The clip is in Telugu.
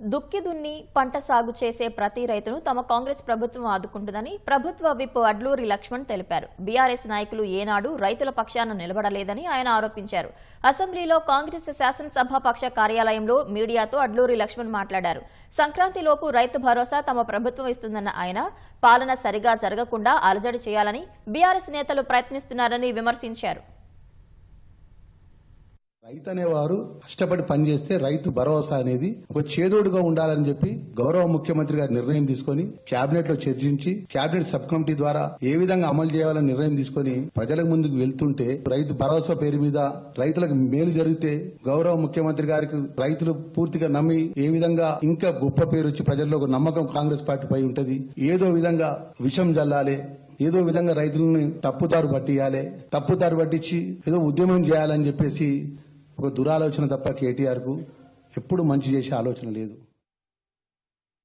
దుక్కి దున్ని పంట సాగు చేసే ప్రతి రైతును తమ కాంగ్రెస్ ప్రభుత్వం ఆదుకుంటుందని ప్రభుత్వ విప్ అడ్లూరి లక్ష్మణ్ తెలిపారు. బీఆర్ఎస్ నాయకులు ఏనాడు రైతుల పక్షాన నిలబడలేదని ఆయన ఆరోపించారు. అసెంబ్లీలో కాంగ్రెస్ శాసనసభ పక్ష కార్యాలయంలో మీడియాతో అడ్లూరి లక్ష్మణ్ మాట్లాడారు. సంక్రాంతిలోపు రైతు భరోసా తమ ప్రభుత్వం ఇస్తుందన్న ఆయన పాలన సరిగా జరగకుండా అలజడి చేయాలని బీఆర్ఎస్ నేతలు ప్రయత్నిస్తున్నారని విమర్శించారు. రైతు అనేవారు కష్టపడి పనిచేస్తే రైతు భరోసా అనేది ఒక చేదోడుగా ఉండాలని చెప్పి గౌరవ ముఖ్యమంత్రి గారు నిర్ణయం తీసుకొని కేబినెట్లో చర్చించి కేబినెట్ సబ్ కమిటీ ద్వారా ఏ విధంగా అమలు చేయాలని నిర్ణయం తీసుకొని ప్రజల ముందుకు వెళ్తుంటే రైతు భరోసా పేరు మీద రైతులకు మేలు జరిగితే గౌరవ ముఖ్యమంత్రి గారికి రైతులు పూర్తిగా నమ్మి ఏ విధంగా ఇంకా గొప్ప పేరు వచ్చి ప్రజల్లో ఒక నమ్మకం కాంగ్రెస్ పార్టీపై ఉంటది. ఏదో విధంగా విషం జల్లాలి ఏదో విధంగా రైతులను తప్పుదారు పట్టియాలి తప్పుదారు పట్టించి ఏదో ఉద్యమం చేయాలని చెప్పేసి ఒక దురాలోచన తప్ప కేటీఆర్కు ఎప్పుడు మంచి చేసే ఆలోచన లేదు.